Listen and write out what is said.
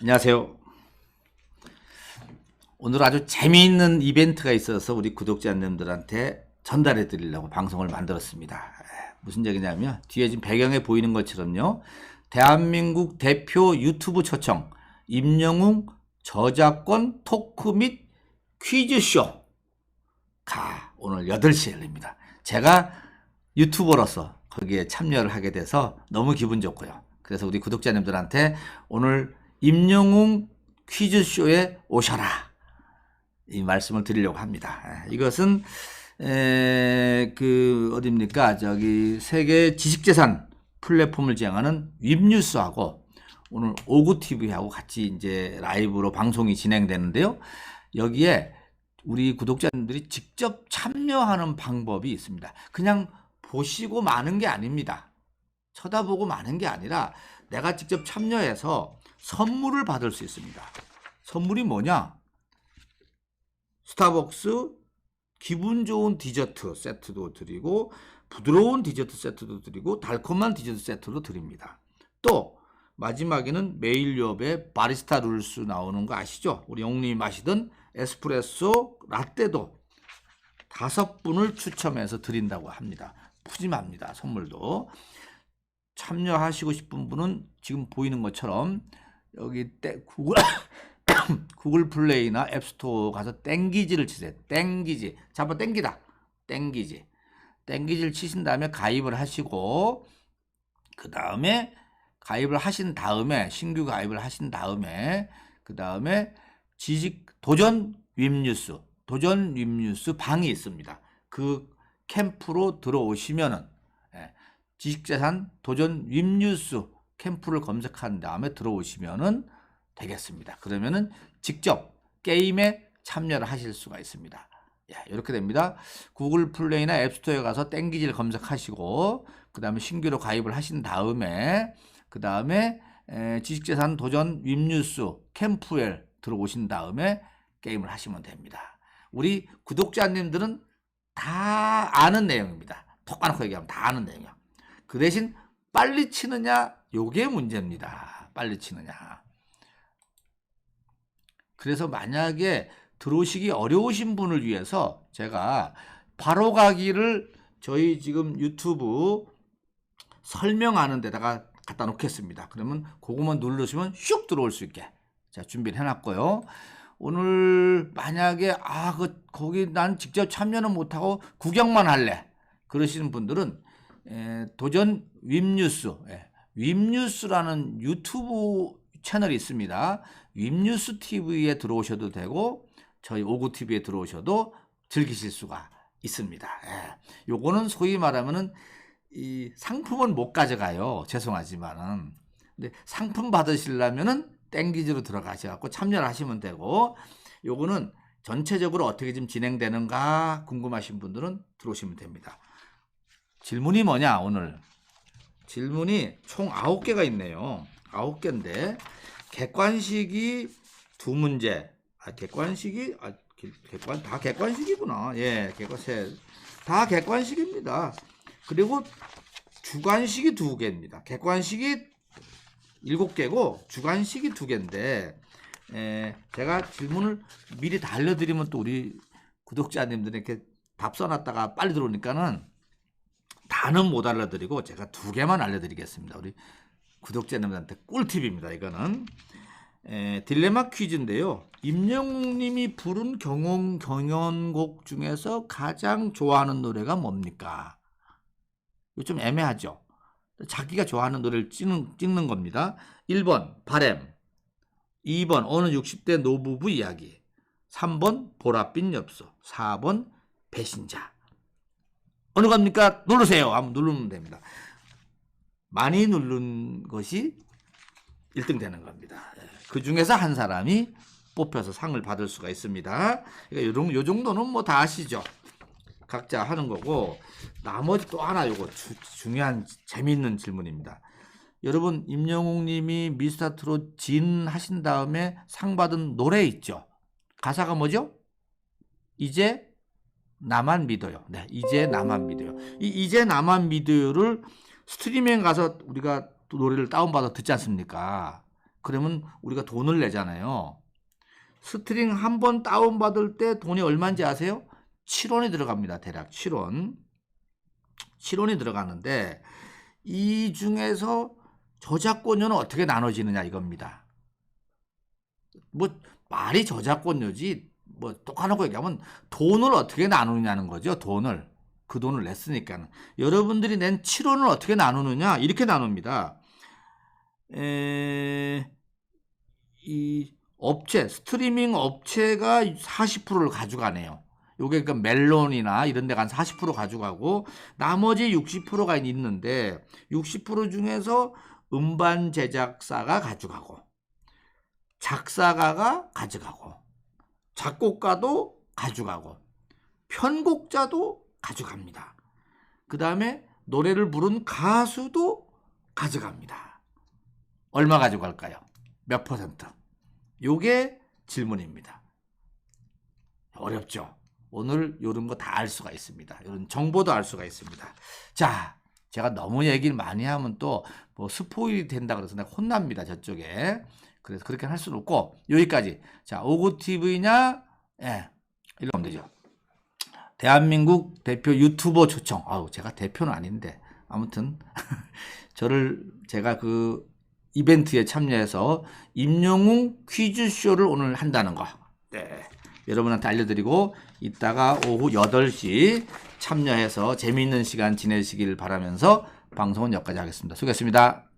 안녕하세요. 오늘 아주 재미있는 이벤트가 있어서 우리 구독자님들한테 전달해 드리려고 방송을 만들었습니다. 에, 무슨 얘기냐면 뒤에 지금 배경에 보이는 것처럼요. 대한민국 대표 유튜브 초청 임영웅 저작권 토크 및 퀴즈쇼 가 오늘 8시에 열립니다. 제가 유튜버로서 거기에 참여를 하게 돼서 너무 기분 좋고요. 그래서 우리 구독자님들한테 오늘 임영웅 퀴즈쇼에 오셔라. 이 말씀을 드리려고 합니다. 에, 이것은 에, 그 어딥니까? 저기 세계 지식재산 플랫폼을 지향하는 웹뉴스하고 오늘 오구 TV하고 같이 이제 라이브로 방송이 진행되는데요. 여기에 우리 구독자님들이 직접 참여하는 방법이 있습니다. 그냥 보시고 마는 게 아닙니다. 쳐다보고 마는 게 아니라 내가 직접 참여해서 선물을 받을 수 있습니다. 선물이 뭐냐? 스타벅스 기분 좋은 디저트 세트도 드리고 부드러운 디저트 세트도 드리고 달콤한 디저트 세트도 드립니다. 또 마지막에는 메일유업에 바리스타 룰스 나오는 거 아시죠? 우리 영님이 마시던 에스프레소 라떼도 다섯 분을 추첨해서 드린다고 합니다. 푸짐합니다. 선물도. 참여하시고 싶은 분은 지금 보이는 것처럼 여기 떼, 구글 구글 플레이나 앱스토어 가서 땡기지를 치세요. 땡기지. 잡아 땡기다. 땡기지. 땡기지를 치신 다음에 가입을 하시고 그 다음에 가입을 하신 다음에 신규 가입을 하신 다음에 그 다음에 지식 도전 웹뉴스 도전 웹뉴스 방이 있습니다. 그 캠프로 들어오시면은 예, 지식재산 도전 웹뉴스 캠프를 검색한 다음에 들어오시면은 되겠습니다. 그러면은 직접 게임에 참여를 하실 수가 있습니다. 예, 이렇게 됩니다. 구글 플레이나 앱스토어에 가서 땡기지를 검색하시고 그 다음에 신규로 가입을 하신 다음에 그 다음에 지식재산 도전 웹뉴스 캠프에 들어오신 다음에 게임을 하시면 됩니다. 우리 구독자님들은 다 아는 내용입니다. 톡 까놓고 얘기하면 다 아는 내용이야. 그 대신 빨리 치느냐 요게 문제입니다. 빨리 치느냐. 그래서 만약에 들어오시기 어려우신 분을 위해서 제가 바로 가기를 저희 지금 유튜브 설명하는 데다가 갖다 놓겠습니다. 그러면 그거만 누르시면 슉 들어올 수 있게 제가 준비를 해놨고요. 오늘 만약에 아 그 거기 난 직접 참여는 못하고 구경만 할래 그러시는 분들은 에, 도전 웹뉴스 예, 웹뉴스라는 유튜브 채널이 있습니다. 웹뉴스 TV에 들어오셔도 되고 저희 오구 TV에 들어오셔도 즐기실 수가 있습니다. 예. 요거는 소위 말하면은 이 상품은 못 가져가요. 죄송하지만은. 근데 상품 받으시려면은 땡기지로 들어가셔 갖고 참여를 하시면 되고 요거는 전체적으로 어떻게 좀 진행되는가 궁금하신 분들은 들어오시면 됩니다. 질문이 뭐냐 오늘 질문이 총 9개가 있네요. 9개인데 객관식이 두 문제. 아 객관식이 아 개- 객관 다 객관식이구나. 예, 객관식 다 객관식입니다. 그리고 주관식이 두 개입니다. 객관식이 일곱 개고 주관식이 두 개인데 에, 제가 질문을 미리 다 알려드리면 또 우리 구독자님들에게 답 써놨다가 빨리 들어오니까는 다는 못 알려드리고 제가 두 개만 알려드리겠습니다. 우리 구독자님들한테 꿀팁입니다. 이거는 에, 딜레마 퀴즈인데요. 임영웅님이 부른 경영 경연곡 중에서 가장 좋아하는 노래가 뭡니까? 좀 애매하죠. 자기가 좋아하는 노래를 찍는, 찍는 겁니다. 1번 바램 2번 어느 60대 노부부 이야기 3번 보랏빛 엽서 4번 배신자 어느 겁니까? 누르세요. 한번 누르면 됩니다. 많이 누른 것이 1등 되는 겁니다. 그 중에서 한 사람이 뽑혀서 상을 받을 수가 있습니다. 그러니까 요, 요 정도는 뭐 다 아시죠? 각자 하는 거고 나머지 또 하나 요거 주- 중요한 재미있는 질문입니다. 여러분 임영웅 님이 미스터트롯 진 하신 다음에 상 받은 노래 있죠? 가사가 뭐죠? 이제 나만 믿어요. 네, 이제 나만 믿어요. 이 이제 나만 믿어요를 스트리밍 가서 우리가 또 노래를 다운받아 듣지 않습니까? 그러면 우리가 돈을 내잖아요. 스트링 한 번 다운받을 때 돈이 얼마인지 아세요? 7원이 들어갑니다. 대략 7원. 7원이 들어가는데 이 중에서 저작권료는 어떻게 나눠지느냐 이겁니다. 뭐 말이 저작권료지 뭐 똑같고 얘기하면 돈을 어떻게 나누느냐는 거죠. 돈을 그 돈을 냈으니까는 여러분들이 낸 7원을 어떻게 나누느냐 이렇게 나눕니다. 에, 이 업체 스트리밍 업체가 40%를 가져가네요. 요게 그 멜론이나 이런 데가 한 40% 가져가고 나머지 60%가 있는데 60% 중에서 음반 제작사가 가져가고 작사가가 가져가고 작곡가도 가져가고 편곡자도 가져갑니다. 그 다음에 노래를 부른 가수도 가져갑니다. 얼마 가져갈까요? 몇 퍼센트? 요게 질문입니다. 어렵죠? 오늘 이런 거 다 알 수가 있습니다. 이런 정보도 알 수가 있습니다. 자, 제가 너무 얘기를 많이 하면 또 뭐 스포일이 된다 그래서 내가 혼납니다. 저쪽에. 그래서 그렇게 할 수는 없고 여기까지. 자, 오고TV냐? 예. 이러면 하면 되죠. 대한민국 대표 유튜버 초청. 아우, 제가 대표는 아닌데. 아무튼 저를 제가 그 이벤트에 참여해서 임영웅 퀴즈쇼를 오늘 한다는 거. 네. 여러분한테 알려드리고 이따가 오후 8시 참여해서 재미있는 시간 지내시길 바라면서 방송은 여기까지 하겠습니다. 수고했습니다.